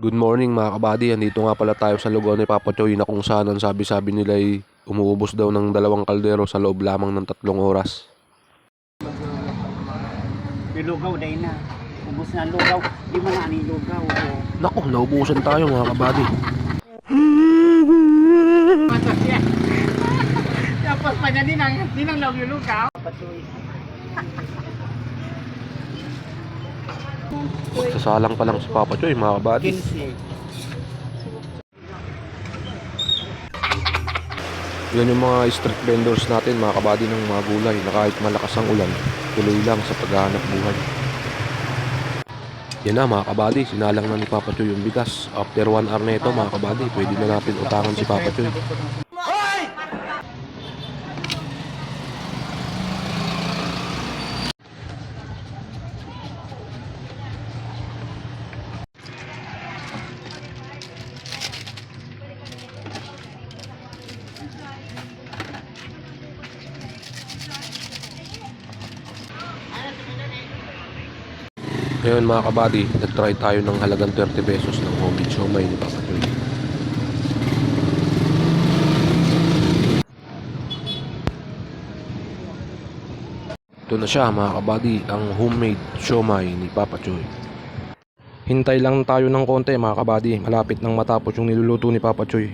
Good morning mga kabady, andito nga pala tayo sa lugar ni Papa Choy na kung saan ang sabi-sabi nila ay umuubos daw ng dalawang kaldero sa loob lamang ng tatlong oras. Nilugaw dahil na. Ubus na ang lugaw. Di man na ang lugaw. Naku, naubusan tayo mga kabady. Tapos pa niya din ang, din ang lugaw. Patuloy. Sasalang pa lang si Papa Choy mga kabady. 15. Yan yung mga street vendors natin mga kabady ng mga gulay na kahit malakas ang ulan, tuloy lang sa paghahanap buhay. Yan na mga kabady, sinalang na ni Papa Choy yung bigas. After 1 hour na ito mga kabady, pwede na natin utangan si Papa Choy. Ngayon mga kabady, nag-try tayo ng halagang 30 pesos ng homemade siomay ni Papa Choy. Ito na siya mga kabady, ang homemade siomay ni Papa Choy. Hintay lang tayo ng konti mga kabady, malapit nang matapos yung niluluto ni Papa Choy.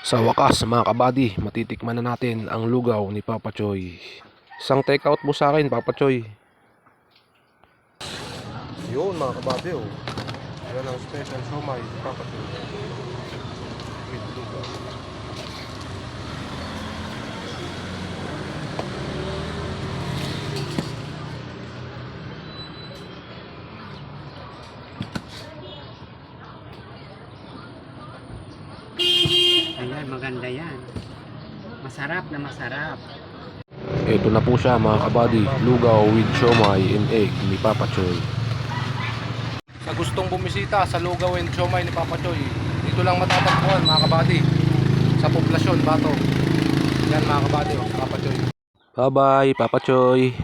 Sa wakas mga kabady, matitikman na natin ang lugaw ni Papa Choy. Isang take out mo sa akin Papa Choy. Yun mga kabady oh. Yan ang special siomay Choy. With lugaw. Ayan, maganda yan. Masarap na masarap. Ito na po siya mga kabady, lugaw with siomay and egg ni Papa Choy. Sa gustong bumisita sa lugaw and siomay ni Papa Choy, dito lang matatagpuan mga kabady. Sa poblasyon, Bato. Yan mga kabady, oh, Papa Choy. Bye bye, Papa Choy.